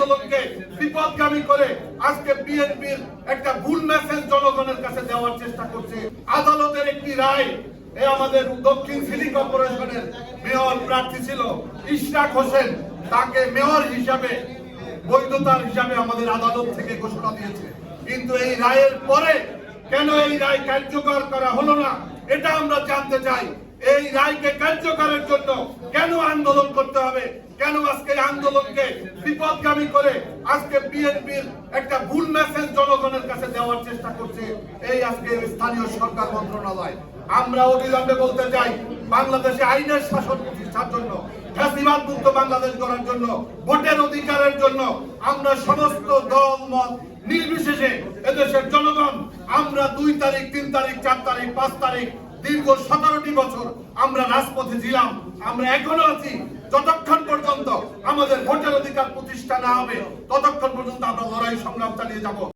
আন্দোলনকে বিপদগামী করে আজকে বিএনপির একটা ভুল মেসেজ জনগণের কাছে দেওয়ার চেষ্টা করছে। আদালতের একটি রায়, এ আমাদের দক্ষিণ সিটি কর্পোরেশনের মেয়র প্রার্থী ছিল ইশরাক হোসেন। তাকে মেয়র হিসাবে, বৈধতার হিসাবে আমাদের আদালত থেকে ঘোষণা দিয়েছে। কিন্তু এই রায়ের পরে কেন এই রায় কার্যকর করা হলো না, এটা আমরা জানতে চাই। এই রায়কে কার্যকরের জন্য আন্দোলন করতে হবে। কেন আজকে আন্দোলনকে বিপদগামী করে আজকে বিএনপির একটা ভুল মেসেজ জনগণের কাছে দেওয়ার চেষ্টা করছে এই আজকে স্থানীয় সরকার মন্ত্রণালয়? আমরা অবিলম্বে বলতে চাই, বাংলাদেশে আইনের শাসন প্রতিষ্ঠার জন্য ফ্যাসিবাদ মুক্ত বাংলাদেশ গড়ার জন্য, ভোটের অধিকারের জন্য আমরা সমস্ত দল, মত নির্বিশেষে এদেশের জনগণ, আমরা দুই তারিখ, তিন তারিখ, চার তারিখ, পাঁচ তারিখ দীর্ঘ সতেরোটি বছর আমরা রাজপথে ছিলাম, আমরা এখনও আছি। যতক্ষণ পর্যন্ত আমাদের ভোটের অধিকার প্রতিষ্ঠা না হবে, ততক্ষণ পর্যন্ত আমরা লড়াই সংগ্রাম চালিয়ে যাব।